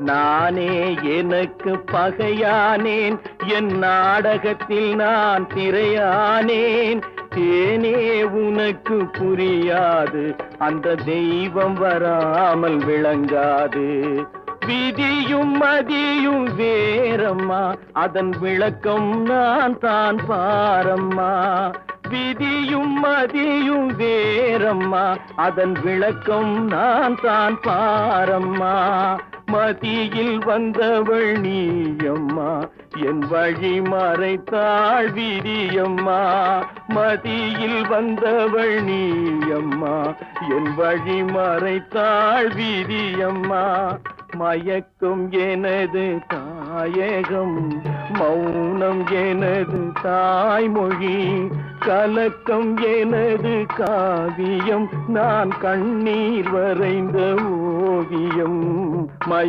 நானே எனக்கு பகையானேன் என் நாடகத்தில் நான் திரையானேன். தேனே உனக்கு புரியாது அந்த தெய்வம் வராமல் விளங்காது. விதியும் மதியும் வேறம்மா அதன் விளக்கம் நான் தான் பாரம்மா. விதியும் மதியும் வேறம்மா அதன் விளக்கம் நான் தான் பாரம்மா. மதியில் வந்தவள் நீயம்மா. என் வழி மறைத்தாள் விரியம்மா மதியில் வந்தவள் நீயம்மா. என் வழி மறைத்தாள் விரியம்மா மயக்கும் எனது தாயகம் மௌனம் எனது தாய்மொழி கலக்கம் எனது காவியம். நான் கண்ணீர் வரைந்த ஓவியம். माँ